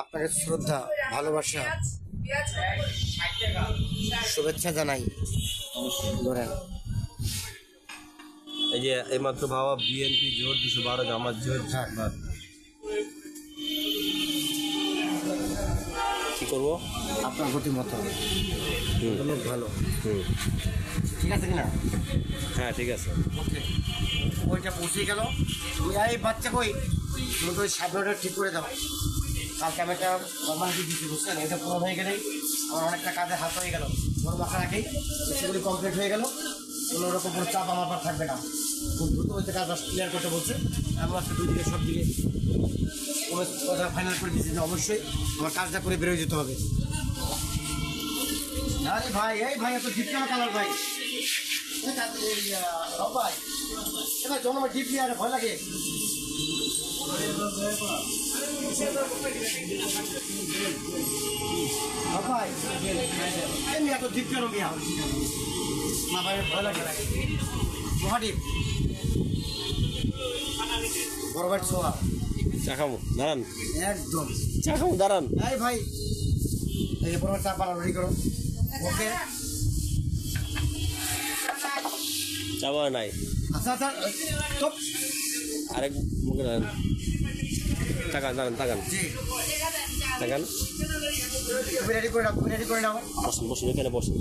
আপনাকে শ্রদ্ধা ভালোবাসা শুভেচ্ছা জানাই। ধরেন। এই যে এইমাত্র ভাবা বিএনপি জোর দুশো বারো জামাত জোর। হ্যাঁ। কি করব? আপনার গতি মতো। লোক ভালো। হুম। ঠিক আছে কিনা? হ্যাঁ ঠিক আছে। ওকে। ওইটা পৌঁছে গেল। এই বাচ্চা কই? তুমি তো ওই ঠিক করে দাও। কালকে আমি একটা ফর্মালিটি দিচ্ছি বুঝছেন? এটা পুরো হয়ে গেলেই আমার অনেকটা কাজে হাত হয়ে গেল। বড় বাসা রাখেই সেগুলি কমপ্লিট হয়ে গেল। কোনো রকম কোনো চাপ আমার পর থাকবে না। খুব দ্রুত হচ্ছে কাজটা ক্লিয়ার করতে বলছে। আমি আজকে দুই দিকে সব দিকে কোনো কথা ফাইনাল করে দিচ্ছি যে অবশ্যই আমার কাজটা করে বেরোয় যেতে হবে। আরে ভাই, এই ভাই, এত ঠিক কালার ভাই? কাজ- ভাই। এবার জন্ম ডিপ নিয়ে আর ভয় লাগে। ভাই এমনি এত ডিপ কেন মিয়া না ভাই ভয় লাগে মহাডিপ বড়বাট সোয়া চা খাব দাঁড়ান একদম চা খাব দাঁড়ান এই ভাই এই বড়বাট চা পালা রেডি করো ওকে চা নাই আচ্ছা আচ্ছা আরেক মুখে তাকান তাকান তাকান। রেডি করে নাও রেডি করে নাও। বসুন বসুন এখানে বসুন।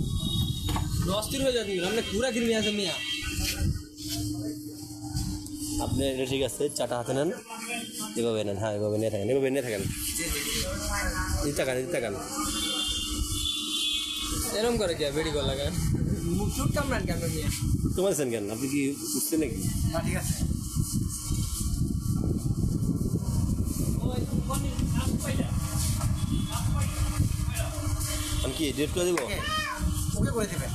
অস্থির হয়ে যাচ্ছি আমরা পুরা কিনে আছে মিয়া। আপনি এটা ঠিক আছে? চাটা হাতে নেন। এভাবে নেন হ্যাঁ এভাবে নিয়ে থাকেন এভাবে নিয়ে থাকেন। এই তাকান এই তাকান। এরম করে কি বেড়ি গলা মুখ চুট কামড়ান কেন তোমার কেন? আপনি কি বুঝছেন নাকি? না ঠিক আছে। আমি কি এডিট করে দেবো? ওকে ওকে করে দেবেন